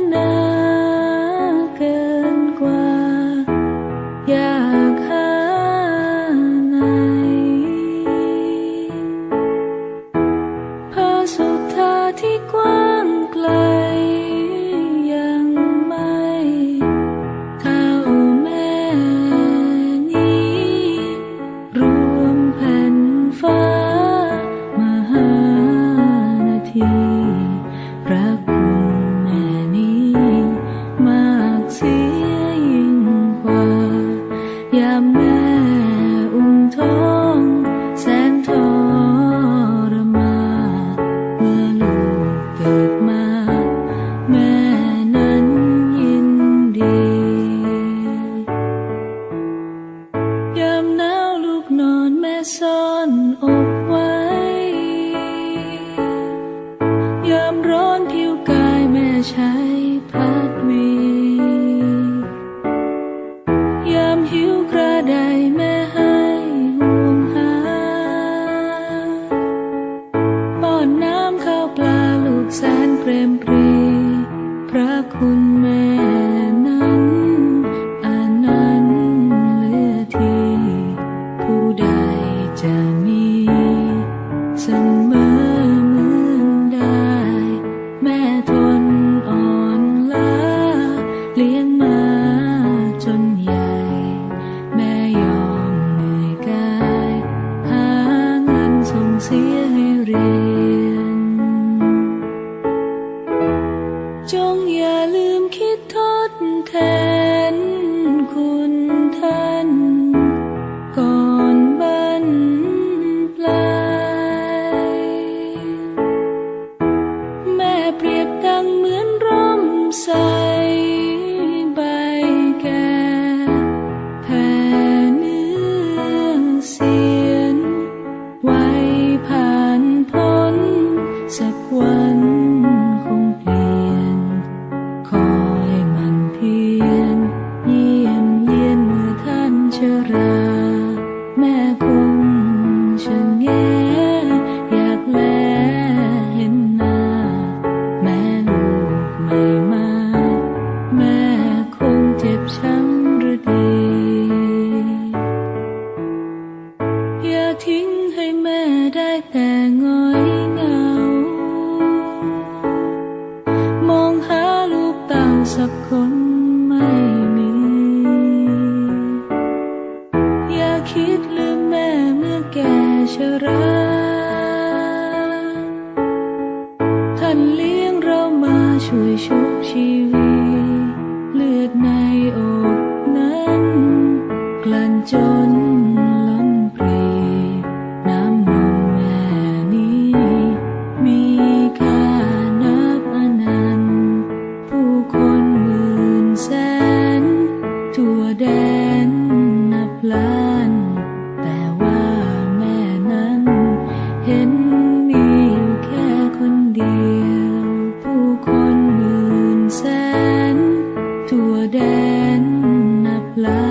and ซ่อนอกไว้ ยามร้อนผิวกายแม่ใช้พัดวี ยามหิวกระไดแม่ให้ห่วงหาป้อน้ำข้าวปลาลูกแสนเปรมปรี พระคุณแม่ แต่ง่เงา มองหาลูกเต่สักคนไม่มี อย่าคิดลืแม่เมื่อแกชราท่านเลี้ยงเรามาช่วยชุบชีวิต and apply.